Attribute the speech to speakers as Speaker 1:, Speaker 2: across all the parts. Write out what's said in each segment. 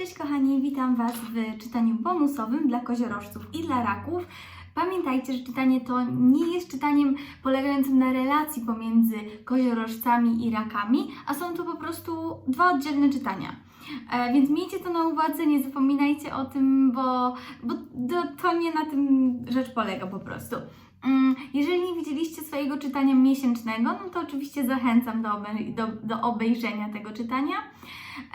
Speaker 1: Cześć kochani, witam Was w czytaniu bonusowym dla koziorożców i dla raków. Pamiętajcie, że czytanie to nie jest czytaniem polegającym na relacji pomiędzy koziorożcami i rakami, a są to po prostu dwa oddzielne czytania. E, więc miejcie to na uwadze, nie zapominajcie o tym, bo, bo to, to nie na tym rzecz polega po prostu. Mm, Jeżeli nie widzieliście swojego czytania miesięcznego, no to oczywiście zachęcam do, do, do obejrzenia tego czytania.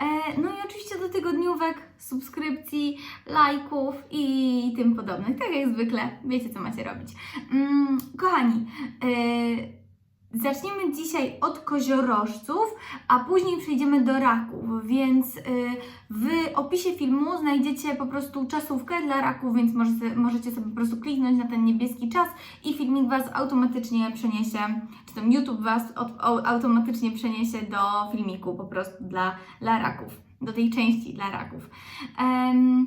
Speaker 1: E, No i oczywiście do tygodniówek, subskrypcji, lajków i tym podobnych. Tak jak zwykle, wiecie co macie robić. Mm, Kochani, e, zaczniemy dzisiaj od koziorożców, a później przejdziemy do raków, więc e, w opisie filmu znajdziecie po prostu czasówkę dla raków, więc możecie, sobie po prostu kliknąć na ten niebieski czas i filmik Was automatycznie przeniesie, czy tam YouTube Was automatycznie przeniesie do filmiku po prostu dla, dla raków, do tej części dla raków. Em,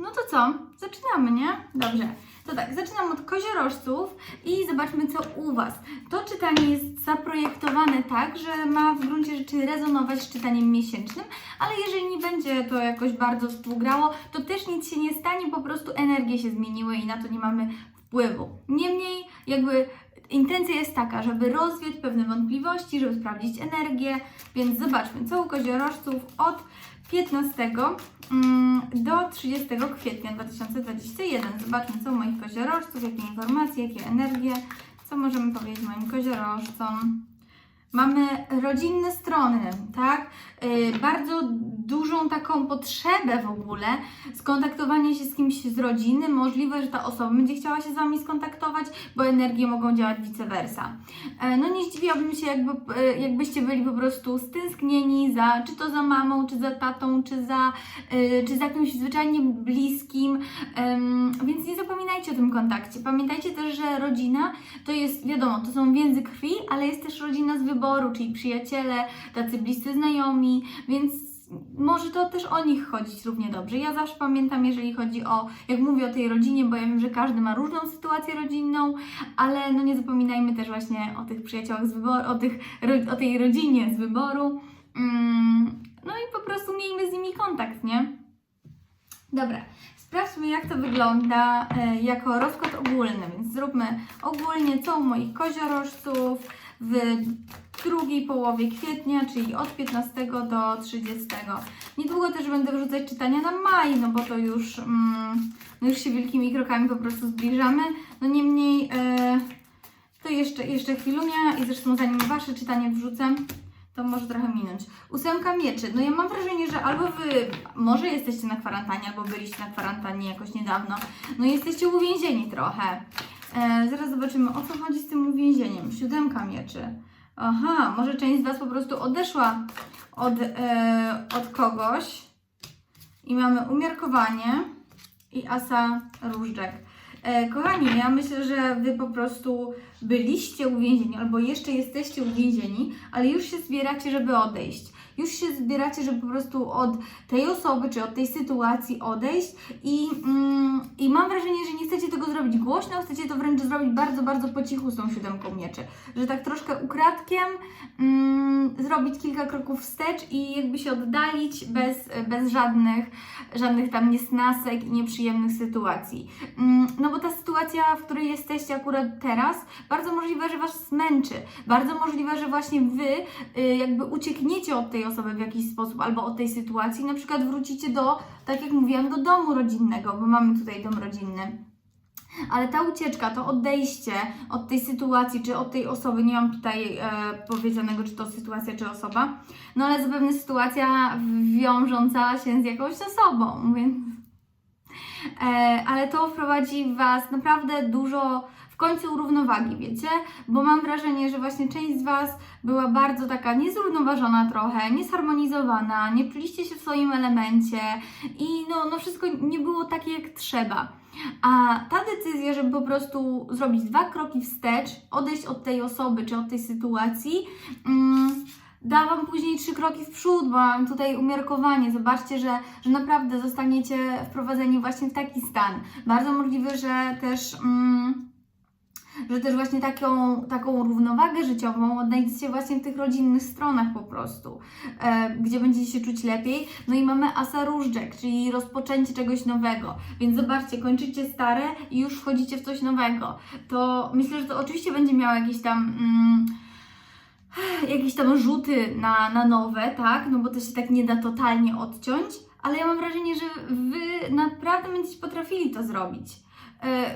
Speaker 1: no to co? Zaczynamy, nie? Dobrze. To tak, zaczynam od koziorożców i zobaczmy co u Was. To czytanie jest zaprojektowane tak, że ma w gruncie rzeczy rezonować z czytaniem miesięcznym, ale jeżeli nie będzie to jakoś bardzo współgrało, to też nic się nie stanie, po prostu energie się zmieniły i na to nie mamy wpływu. Niemniej, jakby intencja jest taka, żeby rozwiać pewne wątpliwości, żeby sprawdzić energię, więc zobaczmy, co u koziorożców od 15 mm, do 30 kwietnia 2021. Zobaczmy, co u moich koziorożców, jakie informacje, jakie energie, co możemy powiedzieć moim koziorożcom. Mamy rodzinne strony, tak? Yy, bardzo dużą taką potrzebę w ogóle skontaktowania się z kimś z rodziny. Możliwe, że ta osoba będzie chciała się z Wami skontaktować, bo energie mogą działać vice versa. E, No nie zdziwiłabym się, jakby, e, jakbyście byli po prostu stęsknieni za, czy to za mamą, czy za tatą, czy za, e, czy za kimś zwyczajnie bliskim, więc nie zapominajcie o tym kontakcie. Pamiętajcie też, że rodzina to jest, wiadomo, to są więzy krwi, ale jest też rodzina z wyboru, czyli przyjaciele, tacy bliscy znajomi, więc może to też o nich chodzić równie dobrze. Ja zawsze pamiętam, jeżeli chodzi o, jak mówię o tej rodzinie, bo ja wiem, że każdy ma różną sytuację rodzinną, ale no nie zapominajmy też właśnie o tych przyjaciołach z wyboru, o, tych, o tej rodzinie z wyboru. Mm, no i po prostu miejmy z nimi kontakt, nie? Dobra, sprawdźmy jak to wygląda e, jako rozkład ogólny, więc zróbmy ogólnie co u moich koziorożców w drugiej połowie kwietnia, czyli od 15 do 30. Niedługo też będę wrzucać czytania na maj, no bo to już, mm, no już się wielkimi krokami po prostu zbliżamy. No niemniej e, to jeszcze, jeszcze chwilunia i zresztą zanim Wasze czytanie wrzucę, to może trochę minąć. Ósemka mieczy. No ja mam wrażenie, że albo Wy może jesteście na kwarantannie, albo byliście na kwarantannie jakoś niedawno. No jesteście uwięzieni trochę. E, zaraz zobaczymy, o co chodzi z tym uwięzieniem. Siódemka mieczy. Aha, może część z Was po prostu odeszła od, e, od kogoś. I mamy umiarkowanie i asa różdżek. E, kochani, ja myślę, że Wy po prostu byliście uwięzieni albo jeszcze jesteście uwięzieni, ale już się zbieracie, żeby odejść. Już się zbieracie, żeby po prostu od tej osoby czy od tej sytuacji odejść i, mm, i mam wrażenie, że nie chcecie tego zrobić głośno, chcecie to wręcz zrobić bardzo, bardzo po cichu z tą siódemką mieczy. Że tak troszkę ukradkiem mm, zrobić kilka kroków wstecz i jakby się oddalić bez, bez żadnych, żadnych tam niesnasek i nieprzyjemnych sytuacji. Mm, No bo ta sytuacja, w której jesteście akurat teraz, bardzo możliwe, że Was zmęczy. Bardzo możliwe, że właśnie Wy y, jakby uciekniecie od tej osoby w jakiś sposób albo od tej sytuacji, na przykład wrócicie do, tak jak mówiłam, do domu rodzinnego, bo mamy tutaj dom rodzinny. Ale ta ucieczka, to odejście od tej sytuacji, czy od tej osoby, nie mam tutaj e, powiedzianego, czy to sytuacja, czy osoba, no ale zapewne sytuacja wiążąca się z jakąś osobą, więc e, ale to wprowadzi Was naprawdę dużo w końcu równowagi, wiecie? Bo mam wrażenie, że właśnie część z Was była bardzo taka niezrównoważona trochę, niezharmonizowana, nie czuliście się w swoim elemencie i no, no wszystko nie było takie jak trzeba. A ta decyzja, żeby po prostu zrobić dwa kroki wstecz, odejść od tej osoby czy od tej sytuacji, mm, da Wam później trzy kroki w przód, bo mam tutaj umiarkowanie. Zobaczcie, że, że naprawdę zostaniecie wprowadzeni właśnie w taki stan. Bardzo możliwe, że też. Mm, że też właśnie taką, taką równowagę życiową odnajdziecie właśnie w tych rodzinnych stronach po prostu, e, gdzie będziecie się czuć lepiej. No i mamy asa różdżek, czyli rozpoczęcie czegoś nowego. Więc zobaczcie, kończycie stare i już wchodzicie w coś nowego. To myślę, że to oczywiście będzie miało jakieś tam. Mm, jakieś tam rzuty na, na nowe, tak? No bo to się tak nie da totalnie odciąć, ale ja mam wrażenie, że Wy naprawdę będziecie potrafili to zrobić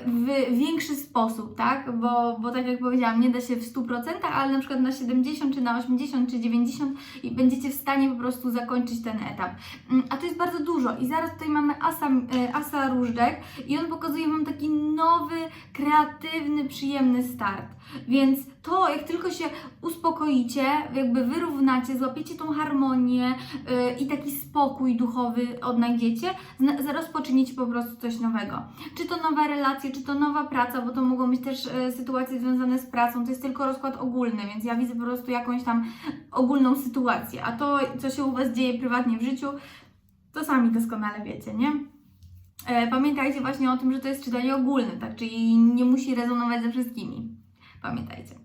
Speaker 1: w większy sposób, tak? Bo, bo tak jak powiedziałam, nie da się w 100%, ale na przykład na 70, czy na 80, czy 90 i będziecie w stanie po prostu zakończyć ten etap. Mm, A to jest bardzo dużo i zaraz tutaj mamy asa, e, asa różdżek i on pokazuje Wam taki nowy, kreatywny, przyjemny start. Więc to, jak tylko się uspokoicie, jakby wyrównacie, złapiecie tą harmonię yy, i taki spokój duchowy odnajdziecie, rozpoczniecie po prostu coś nowego. Czy to nowa relacja, czy to nowa praca, bo to mogą być też yy, sytuacje związane z pracą, to jest tylko rozkład ogólny, więc ja widzę po prostu jakąś tam ogólną sytuację, a to, co się u Was dzieje prywatnie w życiu, to sami doskonale wiecie, nie? E, Pamiętajcie właśnie o tym, że to jest czytanie ogólne, tak? Czyli nie musi rezonować ze wszystkimi. Pamiętajcie.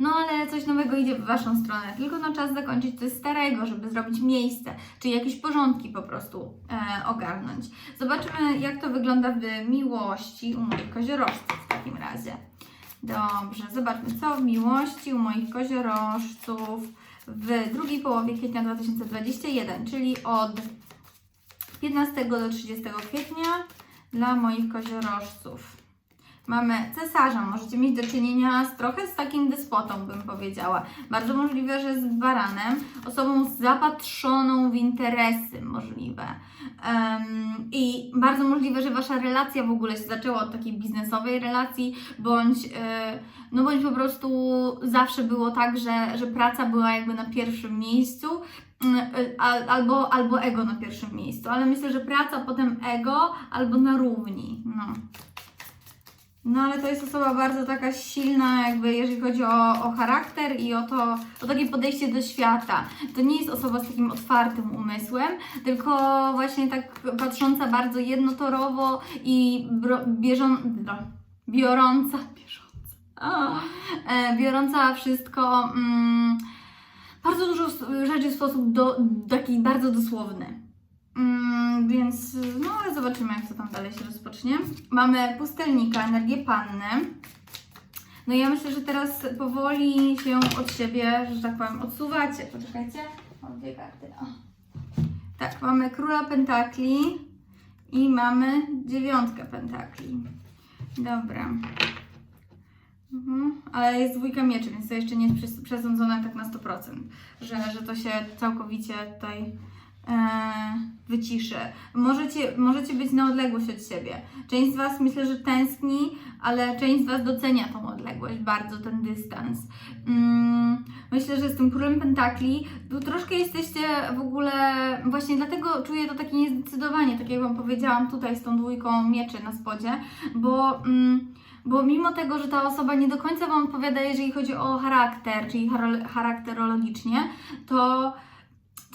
Speaker 1: No ale coś nowego idzie w Waszą stronę, tylko no czas zakończyć coś starego, żeby zrobić miejsce, czyli jakieś porządki po prostu e, ogarnąć. Zobaczymy jak to wygląda w miłości u moich koziorożców w takim razie. Dobrze, zobaczmy co w miłości u moich koziorożców w drugiej połowie kwietnia 2021, czyli od 15 do 30 kwietnia dla moich koziorożców. Mamy cesarza, możecie mieć do czynienia z trochę z takim despotą, bym powiedziała. Bardzo możliwe, że z baranem, osobą zapatrzoną w interesy możliwe. Em, I bardzo możliwe, że wasza relacja w ogóle się zaczęła od takiej biznesowej relacji, bądź, e, no bądź po prostu zawsze było tak, że, że praca była jakby na pierwszym miejscu, mm, e, al- albo, albo ego na pierwszym miejscu, ale myślę, że praca, potem ego, albo na równi. No. No ale to jest osoba bardzo taka silna, jakby jeżeli chodzi o, o charakter i o to, o takie podejście do świata. To nie jest osoba z takim otwartym umysłem, tylko właśnie tak patrząca bardzo jednotorowo i bro, bieżą, bro, biorąca, bieżąca, a, e, biorąca wszystko, mm, bardzo dużo rzeczy w sposób do, taki bardzo dosłowny. Mm, więc no ale zobaczymy, jak to tam dalej się rozpocznie. Mamy pustelnika, energię panny. No i ja myślę, że teraz powoli się od siebie, że tak powiem, odsuwacie. Poczekajcie, mam dwie karty. O. Tak, mamy króla pentakli i mamy dziewiątkę pentakli. Dobra. Mhm. Ale jest dwójka mieczy, więc to jeszcze nie jest przes- przesądzone tak na 100%, że, że to się całkowicie tutaj wyciszy. Możecie, możecie być na odległość od siebie. Część z Was myślę, że tęskni, ale część z Was docenia tą odległość, bardzo ten dystans. Mm, myślę, że z tym królem pentakli tu troszkę jesteście w ogóle, właśnie dlatego czuję to takie niezdecydowanie, tak jak Wam powiedziałam tutaj z tą dwójką mieczy na spodzie, bo... Mm, bo mimo tego, że ta osoba nie do końca Wam odpowiada, jeżeli chodzi o charakter, czyli charakterologicznie, to,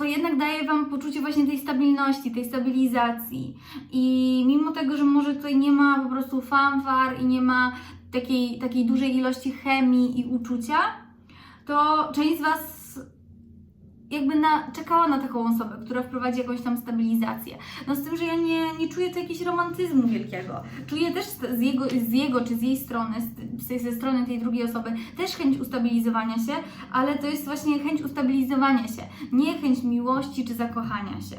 Speaker 1: to jednak daje Wam poczucie właśnie tej stabilności, tej stabilizacji. I mimo tego, że może tutaj nie ma po prostu fanfar i nie ma takiej, takiej dużej ilości chemii i uczucia, to część z Was jakby na, czekała na taką osobę, która wprowadzi jakąś tam stabilizację. No z tym, że ja nie, nie czuję tu jakiegoś romantyzmu wielkiego. Czuję też z jego, z jego czy z jej strony, z, ze strony tej drugiej osoby, też chęć ustabilizowania się, ale to jest właśnie chęć ustabilizowania się, nie chęć miłości czy zakochania się.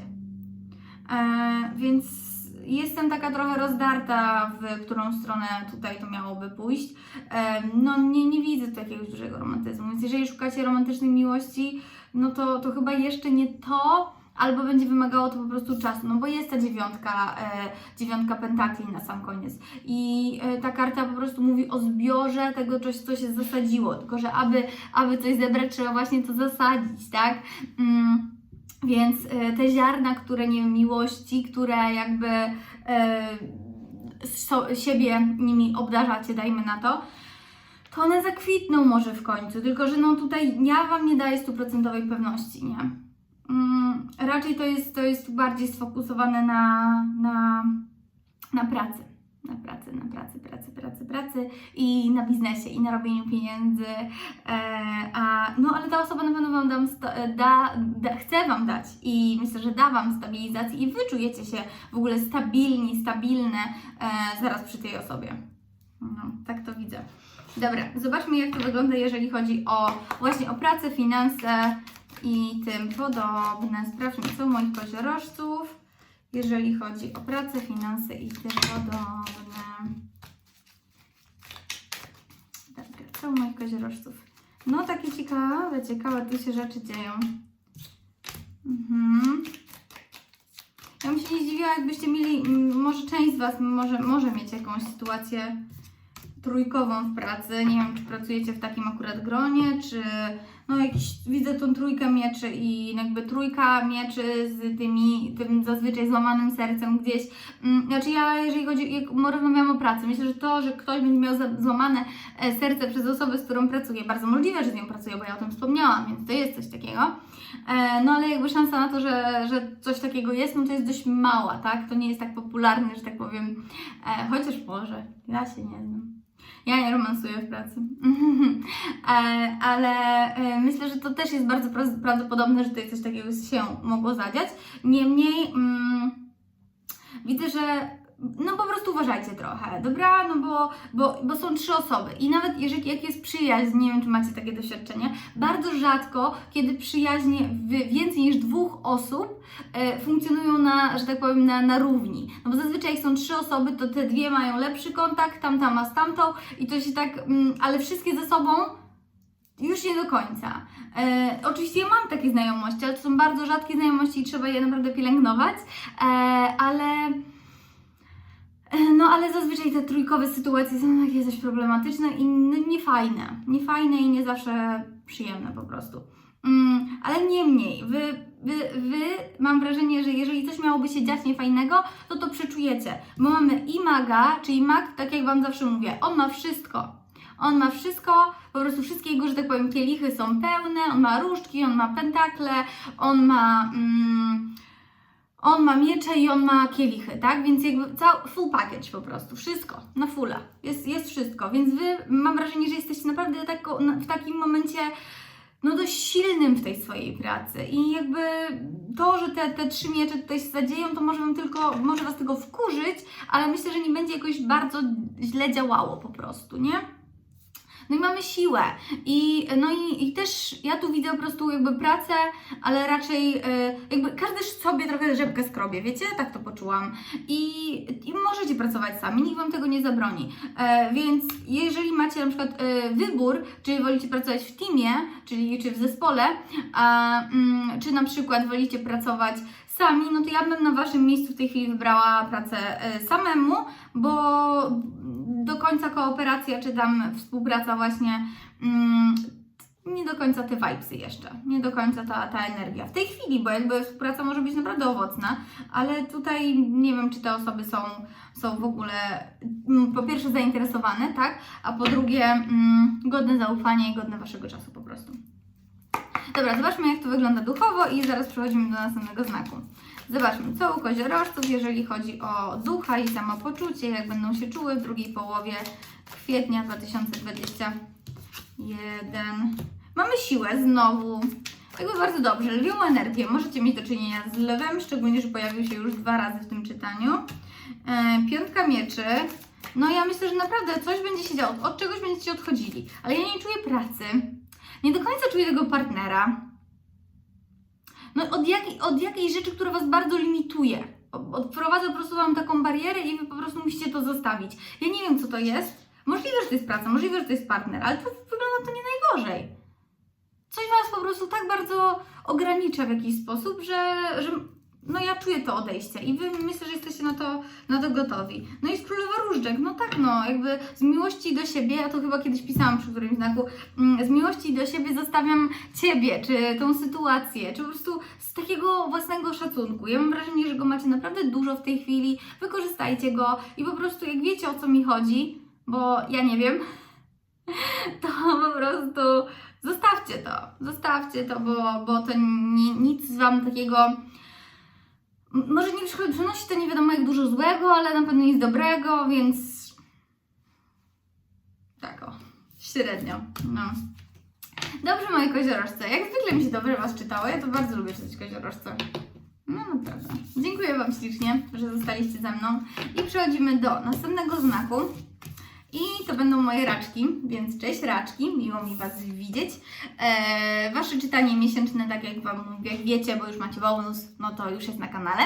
Speaker 1: E, więc jestem taka trochę rozdarta, w którą stronę tutaj to miałoby pójść. E, no nie, nie widzę tu jakiegoś dużego romantyzmu, więc jeżeli szukacie romantycznej miłości, no to, to chyba jeszcze nie to, albo będzie wymagało to po prostu czasu, no bo jest ta dziewiątka, e, dziewiątka pentakli na sam koniec i e, ta karta po prostu mówi o zbiorze tego, coś, co się zasadziło, tylko że aby, aby coś zebrać, trzeba właśnie to zasadzić, tak? Mm, więc e, te ziarna, które nie wiem, miłości, które jakby e, so, siebie nimi obdarzacie, dajmy na to, to one zakwitną może w końcu, tylko że no tutaj ja Wam nie daję stuprocentowej pewności, nie? Mm, raczej to jest, to jest bardziej sfokusowane na, na, na pracy. na pracy, na pracy, pracy, pracy, pracy i na biznesie, i na robieniu pieniędzy. E, a, no ale ta osoba na pewno Wam dam sta, e, da, da, chce Wam dać i myślę, że da Wam stabilizację i Wy czujecie się w ogóle stabilni, stabilne e, zaraz przy tej osobie. No, tak to widzę. Dobra, zobaczmy jak to wygląda, jeżeli chodzi o właśnie o pracę, finanse i tym podobne. Sprawdźmy, co moich koziorożców, jeżeli chodzi o pracę, finanse i tym podobne. Dobra, co moich koziorożców? No takie ciekawe, ciekawe, tu się rzeczy dzieją. Mhm. Ja bym się nie zdziwiła, jakbyście mieli, może część z Was może, może mieć jakąś sytuację trójkową w pracy. Nie wiem, czy pracujecie w takim akurat gronie, czy no jakiś, widzę tą trójkę mieczy i jakby trójka mieczy z tymi, tym zazwyczaj złamanym sercem gdzieś. Mm, Znaczy ja, jeżeli chodzi, jak rozmawiam o pracy, myślę, że to, że ktoś będzie miał złamane e, serce przez osobę, z którą pracuje, bardzo możliwe, że z nią pracuję, bo ja o tym wspomniałam, więc to jest coś takiego. E, No ale jakby szansa na to, że, że coś takiego jest, no to jest dość mała, tak? To nie jest tak popularne, że tak powiem, e, chociaż może, ja się nie znam. Ja nie romansuję w pracy. E, ale e, myślę, że to też jest bardzo pra- prawdopodobne, że tutaj coś takiego się mogło zadziać. Niemniej mm, widzę, że no po prostu uważajcie trochę, dobra? No bo, bo, bo są trzy osoby i nawet jeżeli jak jest przyjaźń, nie wiem czy macie takie doświadczenie, bardzo rzadko, kiedy przyjaźnie więcej niż dwóch osób e, funkcjonują na, że tak powiem, na, na równi. No bo zazwyczaj jak są trzy osoby, to te dwie mają lepszy kontakt, tamta ma z tamtą i to się tak, mm, ale wszystkie ze sobą już nie do końca. E, oczywiście ja mam takie znajomości, ale to są bardzo rzadkie znajomości i trzeba je naprawdę pielęgnować, e, ale no ale zazwyczaj te trójkowe sytuacje są takie dość problematyczne i niefajne. Niefajne i nie zawsze przyjemne po prostu. Mm, ale niemniej, wy, wy, wy mam wrażenie, że jeżeli coś miałoby się dziać niefajnego, to to przeczujecie. Bo mamy i maga, czyli mag, tak jak Wam zawsze mówię, on ma wszystko. On ma wszystko, po prostu wszystkie jego, że tak powiem, kielichy są pełne, on ma różdżki, on ma pentakle, on ma... Mm, on ma miecze i on ma kielichy, tak? Więc jakby cały full package po prostu, wszystko, na fulla, jest, jest wszystko, więc Wy mam wrażenie, że jesteście naprawdę tako, na- w takim momencie no dość silnym w tej swojej pracy i jakby to, że te, te trzy miecze tutaj się zadzieją, to może Wam tylko, może Was tego wkurzyć, ale myślę, że nie będzie jakoś bardzo źle działało po prostu, nie? No i mamy siłę. I, no i, i też ja tu widzę po prostu jakby pracę, ale raczej e, jakby każdy sobie trochę rzepkę skrobie, wiecie? Tak to poczułam. I, I możecie pracować sami, nikt Wam tego nie zabroni. E, więc jeżeli macie na przykład e, wybór, czy wolicie pracować w teamie, czyli czy w zespole, a, mm, czy na przykład wolicie pracować sami, no to ja bym na Waszym miejscu w tej chwili wybrała pracę samemu, bo do końca kooperacja, czy tam współpraca właśnie mm, nie do końca te vibesy jeszcze, nie do końca ta, ta energia. W tej chwili, bo jakby współpraca może być naprawdę owocna, ale tutaj nie wiem, czy te osoby są, są w ogóle mm, po pierwsze zainteresowane, tak, a po drugie mm, godne zaufania i godne Waszego czasu po prostu. Dobra, zobaczmy jak to wygląda duchowo i zaraz przechodzimy do następnego znaku. Zobaczmy, co u koziorożców, jeżeli chodzi o ducha i samopoczucie, jak będą się czuły w drugiej połowie kwietnia 2021. Mamy siłę znowu. Jakby bardzo dobrze, lwią energię. Możecie mieć do czynienia z lewem, szczególnie, że pojawił się już dwa razy w tym czytaniu. E, piątka mieczy. No ja myślę, że naprawdę coś będzie się działo. Od czegoś będziecie odchodzili. Ale ja nie czuję pracy. Nie do końca czuję tego partnera. No od, jakiej, od jakiejś rzeczy, która Was bardzo limituje. Odprowadza po prostu Wam taką barierę i Wy po prostu musicie to zostawić. Ja nie wiem, co to jest. Możliwe, że to jest praca, możliwe, że to jest partner, ale to wygląda to nie najgorzej. Coś Was po prostu tak bardzo ogranicza w jakiś sposób, że, że no ja czuję to odejście i Wy myślę, że jesteście na to, na to gotowi. No i z królowa różdżek, no tak no, jakby z miłości do siebie, ja to chyba kiedyś pisałam przy którymś znaku, mm, z miłości do siebie zostawiam Ciebie, czy tą sytuację, czy po prostu z takiego własnego szacunku. Ja mam wrażenie, że go macie naprawdę dużo w tej chwili, wykorzystajcie go i po prostu jak wiecie o co mi chodzi, bo ja nie wiem, to po prostu zostawcie to, zostawcie to, bo, bo to ni, nic Wam takiego może nie przynosi to nie wiadomo jak dużo złego, ale na pewno nic dobrego, więc tak o, średnio, no. Dobrze, moje koziorożce. Jak zwykle mi się dobrze Was czytało. Ja to bardzo lubię czytać koziorożce. No naprawdę. Dziękuję Wam ślicznie, że zostaliście ze mną. I przechodzimy do następnego znaku. I to będą moje raczki, więc cześć raczki, miło mi Was widzieć. Eee, wasze czytanie miesięczne, tak jak Wam mówię, wiecie, bo już macie bonus, no to już jest na kanale.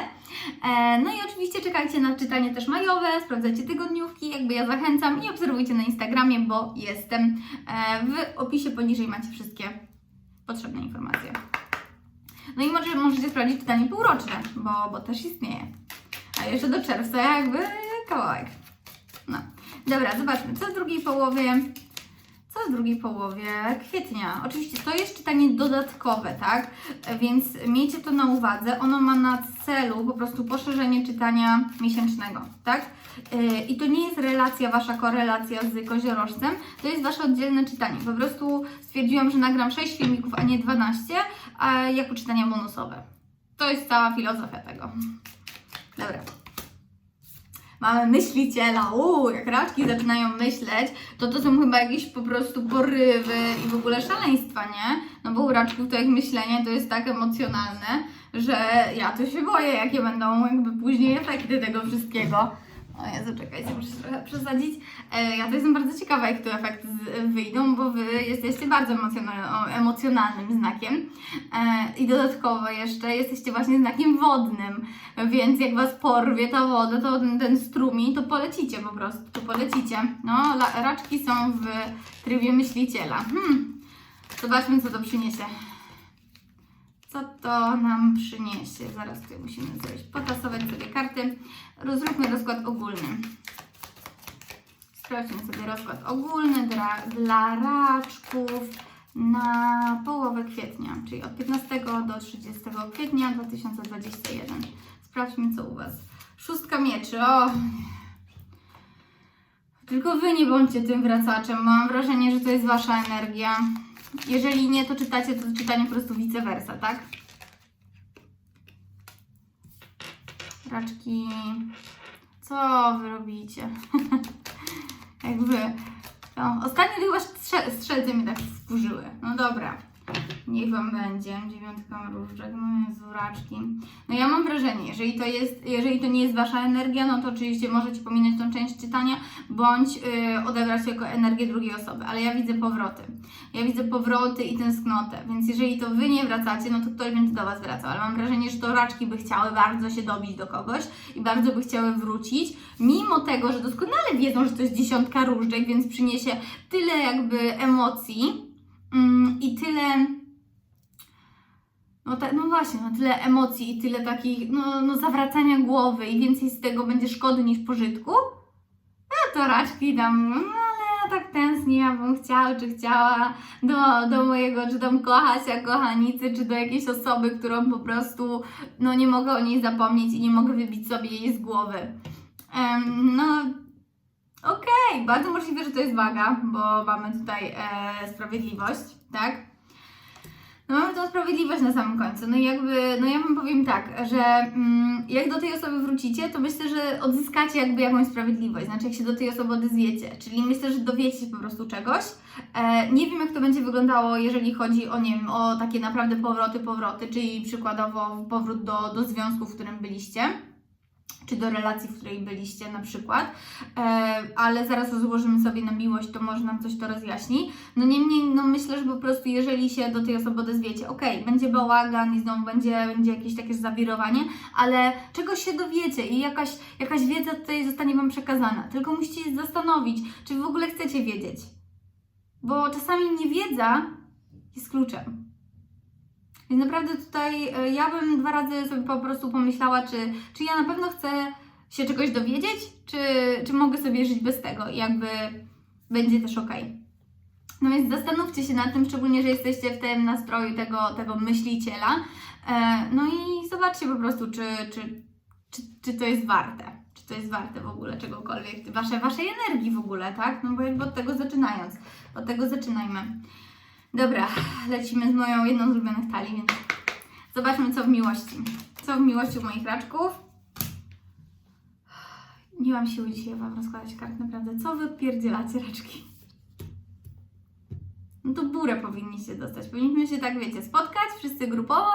Speaker 1: Eee, no i oczywiście czekajcie na czytanie też majowe, sprawdzajcie tygodniówki, jakby ja zachęcam i obserwujcie na Instagramie, bo jestem. Eee, w opisie poniżej macie wszystkie potrzebne informacje. No i może, możecie sprawdzić czytanie półroczne, bo, bo też istnieje. A jeszcze do czerwca jakby kawałek. No. Dobra, zobaczmy, co w drugiej połowie. Co w drugiej połowie kwietnia? Oczywiście to jest czytanie dodatkowe, tak? Więc miejcie to na uwadze. Ono ma na celu po prostu poszerzenie czytania miesięcznego, tak? E, I to nie jest relacja, wasza korelacja z koziorożcem, to jest wasze oddzielne czytanie. Po prostu stwierdziłam, że nagram 6 filmików, a nie 12, a jako czytania bonusowe. To jest cała filozofia tego. Dobra. Mamy myśliciela. Uuu, jak raczki zaczynają myśleć, to to są chyba jakieś po prostu porywy i w ogóle szaleństwa, nie? No bo u raczków to ich myślenie to jest tak emocjonalne, że ja to się boję, jakie będą jakby później efekty tego wszystkiego. O Jezu, czekajcie, muszę trochę przesadzić. E, ja to jestem bardzo ciekawa, jak tu efekty z, wyjdą, bo Wy jesteście bardzo emocjonalnym znakiem. E, I dodatkowo jeszcze jesteście właśnie znakiem wodnym, więc jak Was porwie ta woda, to ten, strumień, to polecicie po prostu, to polecicie. No, raczki są w trybie myśliciela. Hmm. Zobaczmy, co to przyniesie. Co to nam przyniesie? Zaraz tutaj musimy zrobić, potasować sobie karty. Zróbmy rozkład ogólny. Sprawdźmy sobie rozkład ogólny dla, dla raczków na połowę kwietnia, czyli od 15 do 30 kwietnia 2021. Sprawdźmy, co u Was. Szóstka mieczy. O! Tylko Wy nie bądźcie tym wracaczem. Mam wrażenie, że to jest Wasza energia. Jeżeli nie, to czytacie to czytanie po prostu vice versa, tak? Raczki, co wy robicie? Jakby, no, ostatnio to chyba strzel, strzelce mnie tak wkurzyły. No dobra, niech wam będzie. Dziewiątka różdżek, no Jezu, raczki. No ja mam wrażenie, jeżeli to, jest, jeżeli to nie jest wasza energia, no to oczywiście możecie pominąć tą część czytania, bądź yy, odebrać jako energię drugiej osoby, ale ja widzę powroty. Ja widzę powroty i tęsknotę, więc jeżeli to wy nie wracacie, no to ktoś będzie do was wracał, ale mam wrażenie, że to raczki by chciały bardzo się dobić do kogoś i bardzo by chciały wrócić, mimo tego, że doskonale wiedzą, że to jest dziesiątka różdżek, więc przyniesie tyle jakby emocji i tyle no, no właśnie, no tyle emocji i tyle takich, no, no zawracania głowy i więcej z tego będzie szkody niż pożytku, no to raczki tam, no ale ja tak ja bym chciał, czy chciała do, do mojego, czy tam kochasia, kochanicy, czy do jakiejś osoby, którą po prostu, no nie mogę o niej zapomnieć i nie mogę wybić sobie jej z głowy. Em, no, okej, bardzo możliwe, że to jest waga, bo mamy tutaj e, sprawiedliwość, tak? No mamy tą sprawiedliwość na samym końcu. No i jakby, no ja wam powiem tak, że mm, jak do tej osoby wrócicie, to myślę, że odzyskacie jakby jakąś sprawiedliwość, znaczy jak się do tej osoby odezwiecie. Czyli myślę, że dowiecie się po prostu czegoś. E, nie wiem jak to będzie wyglądało, jeżeli chodzi o, nie wiem, o takie naprawdę powroty, powroty, czyli przykładowo powrót do, do związku, w którym byliście czy do relacji, w której byliście na przykład, e, ale zaraz rozłożymy sobie na miłość, to może nam coś to rozjaśni. No niemniej, no myślę, że po prostu jeżeli się do tej osoby odezwiecie, okej, będzie bałagan i znowu będzie, będzie jakieś takie zawirowanie, ale czegoś się dowiecie i jakaś, jakaś wiedza tutaj zostanie Wam przekazana. Tylko musicie się zastanowić, czy w ogóle chcecie wiedzieć. Bo czasami niewiedza jest kluczem. Więc naprawdę tutaj e, ja bym dwa razy sobie po prostu pomyślała, czy, czy ja na pewno chcę się czegoś dowiedzieć, czy, czy mogę sobie żyć bez tego i jakby będzie też ok. No więc zastanówcie się nad tym, szczególnie, że jesteście w tym nastroju tego, tego myśliciela. E, No i zobaczcie po prostu, czy, czy, czy, czy to jest warte. Czy to jest warte w ogóle czegokolwiek, wasze, waszej energii w ogóle, tak? No bo jakby od tego zaczynając. Od tego zaczynajmy. Dobra, lecimy z moją jedną z ulubionych talii, więc zobaczmy co w miłości. całą miłością moich raczków. Nie mam siły dzisiaj Wam rozkładać kart, naprawdę. Co wy pierdzielacie raczki? No to burę powinniście dostać. Powinniśmy się tak, wiecie, spotkać, wszyscy grupowo.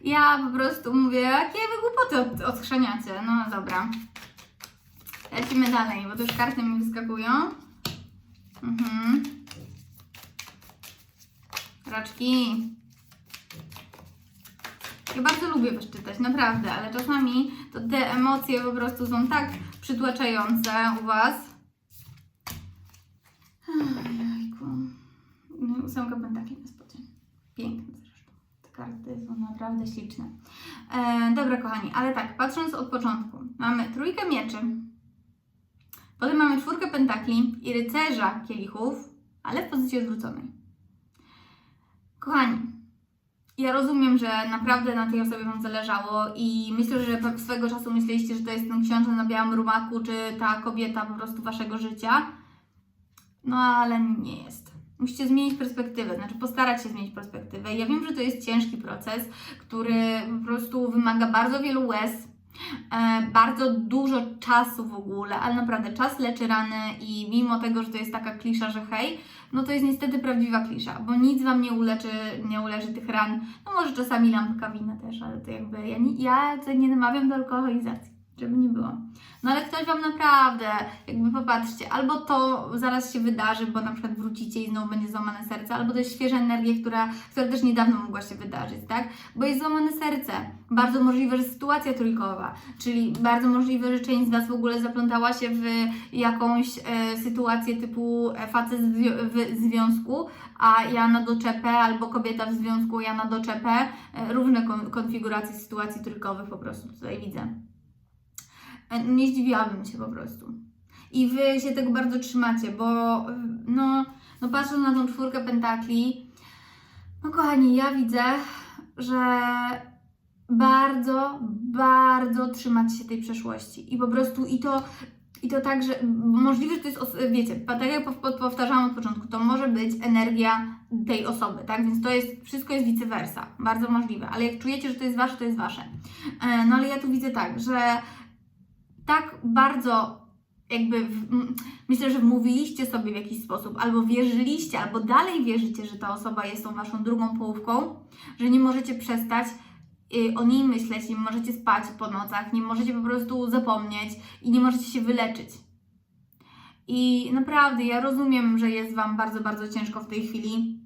Speaker 1: Ja po prostu mówię, jakie wy głupoty od, odchrzaniacie. No dobra. Lecimy dalej, bo to już karty mi wyskakują. Mhm. Raczki. Ja bardzo lubię was czytać, naprawdę, ale czasami to te emocje po prostu są tak przytłaczające u was. No i ósemka pentakli na spocie. Piękne zresztą. Te karty są naprawdę śliczne. E, dobra, kochani, ale tak, patrząc od początku. Mamy trójkę mieczy. Potem mamy czwórkę pentakli i rycerza kielichów, ale w pozycji odwróconej. Kochani, ja rozumiem, że naprawdę na tej osobie Wam zależało i myślę, że pe- swego czasu myśleliście, że to jest ten książę na białym rumaku, czy ta kobieta po prostu Waszego życia. No ale nie jest. Musicie zmienić perspektywę, znaczy postarać się zmienić perspektywę. Ja wiem, że to jest ciężki proces, który po prostu wymaga bardzo wielu łez, bardzo dużo czasu w ogóle, ale naprawdę czas leczy rany i mimo tego, że to jest taka klisza, że hej, no to jest niestety prawdziwa klisza, bo nic Wam nie uleczy, nie uleczy tych ran. No może czasami lampka wina też, ale to jakby ja, ja nie namawiam do alkoholizacji, żeby nie było. No ale ktoś Wam naprawdę, jakby popatrzcie, albo to zaraz się wydarzy, bo na przykład wrócicie i znowu będzie złamane serce, albo to jest świeża energia, która, która też niedawno mogła się wydarzyć, tak? Bo jest złamane serce. Bardzo możliwe, że sytuacja trójkowa, czyli bardzo możliwe, że część z Was w ogóle zaplątała się w jakąś e, sytuację typu e, facet w, zwi- w związku, a ja na doczepę, albo kobieta w związku, ja na doczepę. E, różne kon- konfiguracje sytuacji trójkowych po prostu tutaj widzę. E, Nie zdziwiłabym się po prostu. I Wy się tego bardzo trzymacie, bo e, no, no patrząc na tą czwórkę pentakli, no kochani, ja widzę, że bardzo, bardzo trzymacie się tej przeszłości. I po prostu i to, i to tak, że możliwe, że to jest, wiecie, tak jak pow- pow- powtarzałam od początku, to może być energia tej osoby, tak? Więc to jest, wszystko jest vice versa, bardzo możliwe. Ale jak czujecie, że to jest wasze, to jest wasze. E, No ale ja tu widzę tak, że tak bardzo jakby w, myślę, że wmówiliście sobie w jakiś sposób, albo wierzyliście, albo dalej wierzycie, że ta osoba jest tą waszą drugą połówką, że nie możecie przestać y, o niej myśleć, nie możecie spać po nocach, nie możecie po prostu zapomnieć i nie możecie się wyleczyć. I naprawdę, ja rozumiem, że jest Wam bardzo, bardzo ciężko w tej chwili,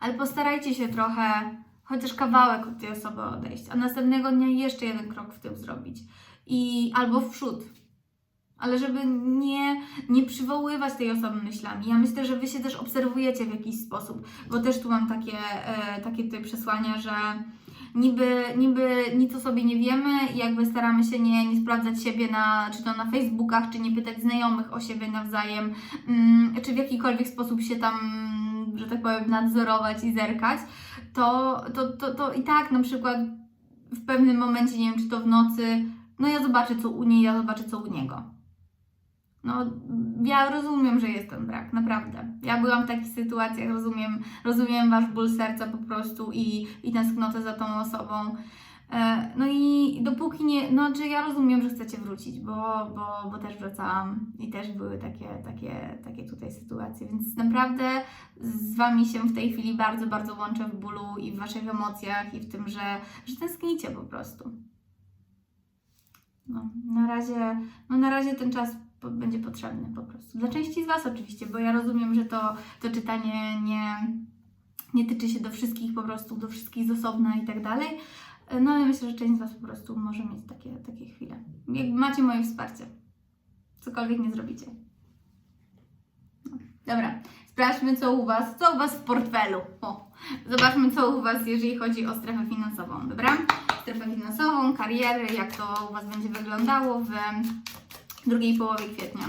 Speaker 1: ale postarajcie się trochę, chociaż kawałek od tej osoby odejść, a następnego dnia jeszcze jeden krok w tył zrobić. I albo w przód. Ale żeby nie, nie przywoływać tej osoby myślami. Ja myślę, że Wy się też obserwujecie w jakiś sposób, bo też tu mam takie, e, takie tutaj przesłania, że niby, niby nic o sobie nie wiemy i jakby staramy się nie, nie sprawdzać siebie na, czy to na Facebookach, czy nie pytać znajomych o siebie nawzajem, mm, czy w jakikolwiek sposób się tam, że tak powiem, nadzorować i zerkać, to, to, to, to i tak na przykład w pewnym momencie, nie wiem, czy to w nocy, no ja zobaczę co u niej, ja zobaczę co u niego. No, ja rozumiem, że jest ten brak, naprawdę. Ja byłam w takich sytuacjach, rozumiem, rozumiem Wasz ból serca po prostu i, i tęsknotę za tą osobą. E, No i dopóki nie, no czy ja rozumiem, że chcecie wrócić, bo, bo, bo też wracałam i też były takie, takie, takie tutaj sytuacje, więc naprawdę z Wami się w tej chwili bardzo, bardzo łączę w bólu i w Waszych emocjach i w tym, że, że tęsknicie po prostu. No, na razie, no na razie ten czas po, będzie potrzebny po prostu. Dla części z Was oczywiście, bo ja rozumiem, że to, to czytanie nie, nie tyczy się do wszystkich po prostu, do wszystkich z osobna i tak dalej. No ale myślę, że część z Was po prostu może mieć takie, takie chwile. Jak macie moje wsparcie. Cokolwiek nie zrobicie. Dobra, sprawdźmy co u Was, co u Was w portfelu. O, zobaczmy co u Was, jeżeli chodzi o strefę finansową, dobra? Strefę finansową, kariery, jak to u Was będzie wyglądało w drugiej połowie kwietnia.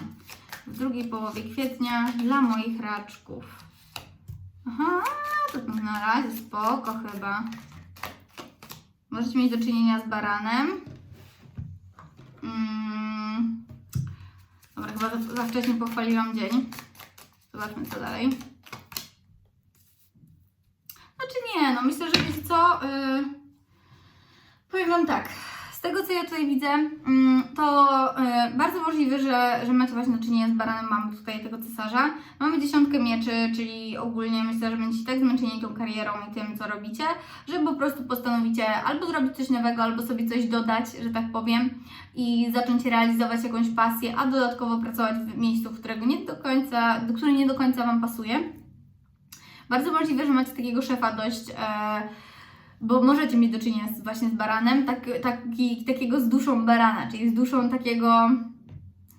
Speaker 1: W drugiej połowie kwietnia dla moich raczków. Aha, to na razie spoko chyba. Możecie mieć do czynienia z baranem. Mm. Dobra, chyba za, za wcześnie pochwaliłam dzień. Zobaczmy co dalej. Znaczy nie, no myślę, że wiecie co? Yy, Powiem Wam tak, tego co ja tutaj widzę, mm, to e, bardzo możliwe, że, że macie właśnie do czynienia z baranem, mamy tutaj tego cesarza. Mamy dziesiątkę mieczy, czyli ogólnie myślę, że będziecie tak zmęczeni tą karierą i tym, co robicie, że po prostu postanowicie albo zrobić coś nowego, albo sobie coś dodać, że tak powiem, i zacząć realizować jakąś pasję, a dodatkowo pracować w miejscu, którego nie do końca, do które nie do końca Wam pasuje. Bardzo możliwe, że macie takiego szefa dość... E, bo możecie mieć do czynienia z, właśnie z baranem, tak, taki, takiego z duszą barana, czyli z duszą takiego,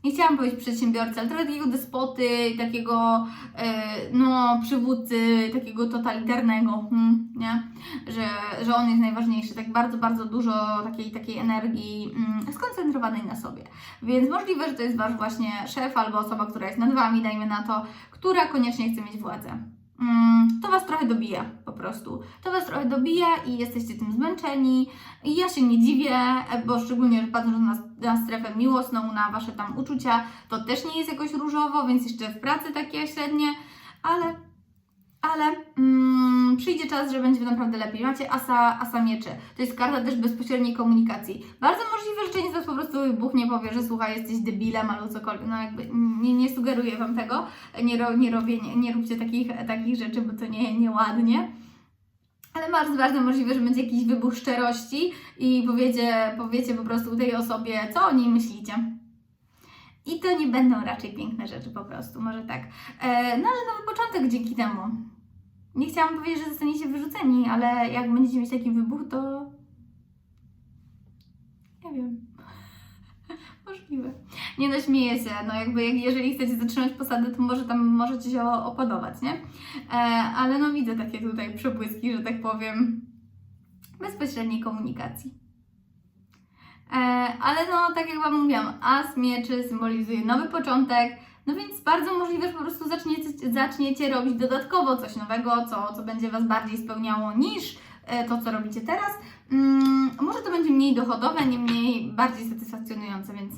Speaker 1: nie chciałam powiedzieć przedsiębiorcy, ale trochę takiego despoty, takiego e, no, przywódcy, takiego totalitarnego, hmm, nie? Że, że on jest najważniejszy, tak bardzo, bardzo dużo takiej, takiej energii mm, skoncentrowanej na sobie. Więc możliwe, że to jest Wasz właśnie szef albo osoba, która jest nad Wami, dajmy na to, która koniecznie chce mieć władzę. Mm, to Was trochę dobija po prostu. To Was trochę dobija i jesteście tym zmęczeni. I ja się nie dziwię, e, bo szczególnie, że patrząc na, na strefę miłosną, na Wasze tam uczucia, to też nie jest jakoś różowo, więc jeszcze w pracy takie średnie, ale, ale mm, przyjdzie czas, że będzie naprawdę lepiej. Macie asa, asa mieczy. To jest karta też bezpośredniej komunikacji. Bardzo możliwe, że część z Was po prostu wybuchnie, powie, że słuchaj, jesteś debilem albo cokolwiek. No jakby nie, nie sugeruję Wam tego. Nie, ro, nie, robię, nie, nie róbcie takich, takich rzeczy, bo to nie, nieładnie. Ale bardzo, bardzo możliwe, że będzie jakiś wybuch szczerości i powiecie, powiecie po prostu tej osobie, co o niej myślicie. I to nie będą raczej piękne rzeczy po prostu, może tak. E, no ale nowy początek dzięki temu. Nie chciałam powiedzieć, że zostaniecie wyrzuceni, ale jak będziecie mieć taki wybuch, to... Nie wiem. Możliwe. Nie no, śmieję się. No jakby, jak, jeżeli chcecie zatrzymać posadę, to może tam możecie się o- opodobać, nie? E, ale no widzę takie tutaj przebłyski, że tak powiem, bezpośredniej komunikacji. E, ale no, tak jak Wam mówiłam, as mieczy symbolizuje nowy początek, no więc bardzo możliwe, że po prostu zaczniecie, zaczniecie robić dodatkowo coś nowego, co, co będzie Was bardziej spełniało niż e, to, co robicie teraz. Mm, może to będzie mniej dochodowe, niemniej bardziej satysfakcjonujące, więc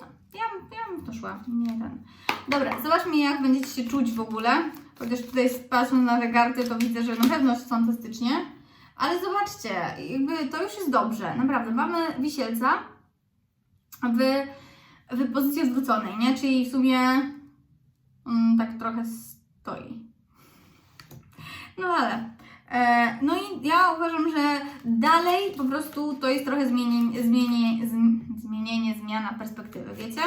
Speaker 1: no, ja, ja bym to szła, nie ten. Dobra, zobaczmy jak będziecie się czuć w ogóle. Chociaż tutaj patrząc na te to widzę, że na pewno fantastycznie. Ale zobaczcie, jakby to już jest dobrze, naprawdę. Mamy wisielca w, w pozycji odwróconej, nie? Czyli w sumie mm, tak trochę stoi. No ale. E, no i ja uważam, że dalej po prostu to jest trochę zmienienie, zmienienie, zm- zmienienie zmiana perspektywy, wiecie?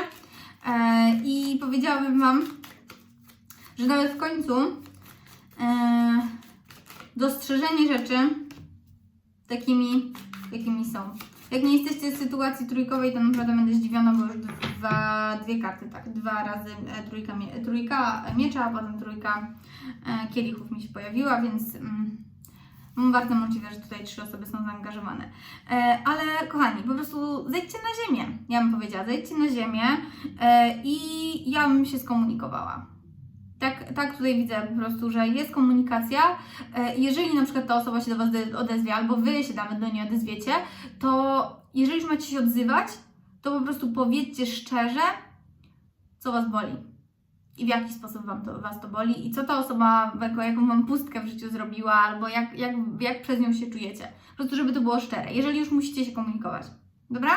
Speaker 1: E, I powiedziałabym Wam, że nawet w końcu e, dostrzeżenie rzeczy takimi, jakimi są. Jak nie jesteście w sytuacji trójkowej, to naprawdę będę zdziwiona, bo już dwa, dwie karty, tak, dwa razy e, trójka, mie- trójka miecza, a potem trójka e, kielichów mi się pojawiła, więc mm, bardzo możliwe, że tutaj trzy osoby są zaangażowane. E, ale kochani, po prostu zejdźcie na ziemię, ja bym powiedziała, zejdźcie na ziemię e, i ja bym się skomunikowała. Tak, tak tutaj widzę po prostu, że jest komunikacja. E, Jeżeli na przykład ta osoba się do Was de- odezwie, albo Wy się nawet do niej odezwiecie, to jeżeli już macie się odzywać, to po prostu powiedzcie szczerze, co Was boli. I w jaki sposób wam to, Was to boli, i co ta osoba, jaką Wam pustkę w życiu zrobiła, albo jak, jak, jak przez nią się czujecie. Po prostu, żeby to było szczere, jeżeli już musicie się komunikować. Dobra?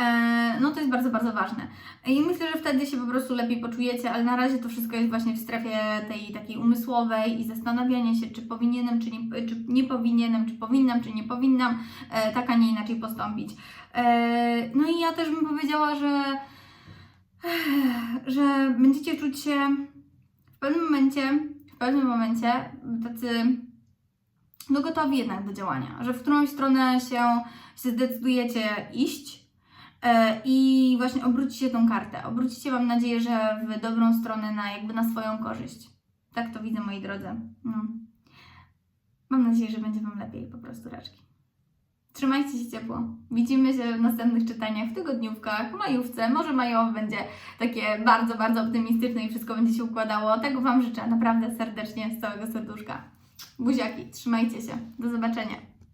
Speaker 1: E, no to jest bardzo, bardzo ważne. I myślę, że wtedy się po prostu lepiej poczujecie, ale na razie to wszystko jest właśnie w strefie tej takiej umysłowej i zastanawiania się, czy powinienem, czy nie, czy nie powinienem, czy powinnam, czy nie powinnam e, tak, a nie inaczej postąpić. E, no i ja też bym powiedziała, że, że będziecie czuć się w pewnym momencie, w pewnym momencie tacy no gotowi jednak do działania, że w którąś stronę się, się zdecydujecie iść, i właśnie obrócicie tą kartę. Obrócicie, mam nadzieję, że w dobrą stronę, na jakby na swoją korzyść. Tak to widzę, moi drodzy. No. Mam nadzieję, że będzie Wam lepiej, po prostu raczki. Trzymajcie się ciepło. Widzimy się w następnych czytaniach, w tygodniówkach, w majówce. Może majowe będzie takie bardzo, bardzo optymistyczne i wszystko będzie się układało. Tego Wam życzę naprawdę serdecznie, z całego serduszka. Buziaki, trzymajcie się. Do zobaczenia.